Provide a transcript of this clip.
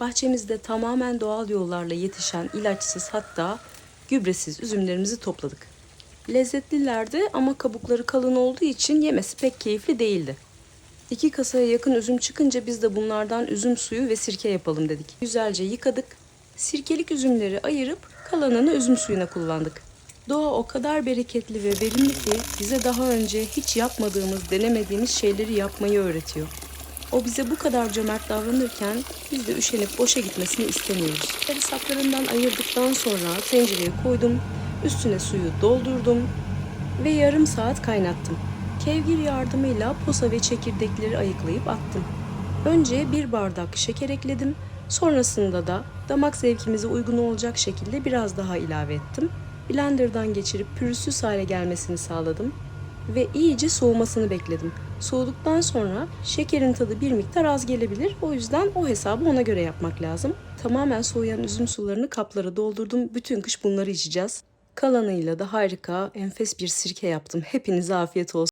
Bahçemizde tamamen doğal yollarla yetişen ilaçsız hatta gübresiz üzümlerimizi topladık. Lezzetlilerdi ama kabukları kalın olduğu için yemesi pek keyifli değildi. İki kasaya yakın üzüm çıkınca biz de bunlardan üzüm suyu ve sirke yapalım dedik. Güzelce yıkadık. Sirkelik üzümleri ayırıp kalanını üzüm suyuna kullandık. Doğa o kadar bereketli ve verimli ki bize daha önce hiç yapmadığımız, denemediğimiz şeyleri yapmayı öğretiyor. O bize bu kadar cömert davranırken biz de üşenip boşa gitmesini istemiyoruz. Sarı saplarından ayırdıktan sonra tencereye koydum, üstüne suyu doldurdum ve yarım saat kaynattım. Kevgir yardımıyla posa ve çekirdekleri ayıklayıp attım. Önce bir bardak şeker ekledim. Sonrasında da damak zevkimize uygun olacak şekilde biraz daha ilave ettim. Blender'dan geçirip pürüzsüz hale gelmesini sağladım ve iyice soğumasını bekledim. Soğuduktan sonra şekerin tadı bir miktar az gelebilir. O yüzden o hesabı ona göre yapmak lazım. Tamamen soğuyan üzüm sularını kaplara doldurdum. Bütün kış bunları içeceğiz. Kalanıyla da harika, enfes bir sirke yaptım. Hepinize afiyet olsun.